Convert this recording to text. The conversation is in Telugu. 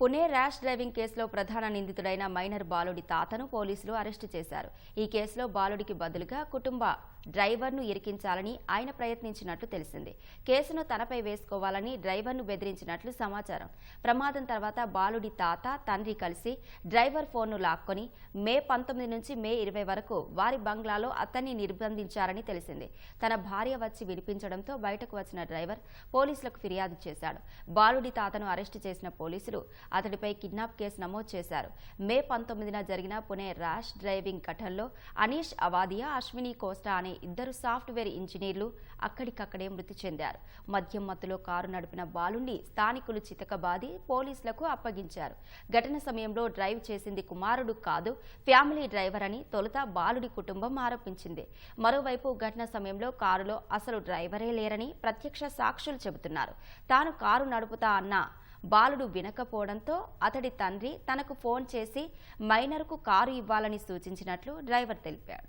పుణే ర్యాష్ డ్రైవింగ్ కేసులో ప్రధాన నిందితుడైన మైనర్ బాలుడి తాతను పోలీసులు అరెస్టు చేశారు. ఈ కేసులో బాలుడికి బదులుగా కుటుంబ డ్రైవర్ను ఇరికించాలని ఆయన ప్రయత్నించినట్లు తెలిసింది. కేసును తనపై వేసుకోవాలని డ్రైవర్ను బెదిరించినట్లు సమాచారం. ప్రమాదం తర్వాత బాలుడి తాత తండ్రి కలిసి డ్రైవర్ ఫోన్ను లాక్కొని మే పంతొమ్మిది నుంచి మే ఇరవై వరకు వారి బంగ్లాలో అతన్ని నిర్బంధించారని తెలిసింది. తన భార్య వచ్చి వినిపించడంతో బయటకు వచ్చిన డ్రైవర్ పోలీసులకు ఫిర్యాదు చేశాడు. బాలుడి తాతను అరెస్టు చేసిన పోలీసులు అతడిపై కిడ్నాప్ కేసు నమోదు చేశారు. మే పంతొమ్మిదిన జరిగిన పుణే ర్యాష్ డ్రైవింగ్ ఘటనలో అనీష్ అవాదియా అశ్విని కోస్టా అనే ఇద్దరు సాఫ్ట్వేర్ ఇంజనీర్లు అక్కడికక్కడే మృతి చెందారు. మద్యం మత్తులో కారు నడిపిన బాలుండి స్థానికులు చితకబాది పోలీసులకు అప్పగించారు. ఘటన సమయంలో డ్రైవ్ చేసింది కుమారుడు కాదు ఫ్యామిలీ డ్రైవర్ అని తొలుత బాలుడి కుటుంబం ఆరోపించింది. మరోవైపు ఘటన సమయంలో కారులో అసలు డ్రైవరే లేరని ప్రత్యక్ష సాక్షులు చెబుతున్నారు. తాను కారు నడుపుతా అన్న బాలుడు వినకపోవడంతో అతడి తండ్రి తనకు ఫోన్ చేసి మైనర్కు కారు ఇవ్వాలని సూచించినట్లు డ్రైవర్ తెలిపాడు.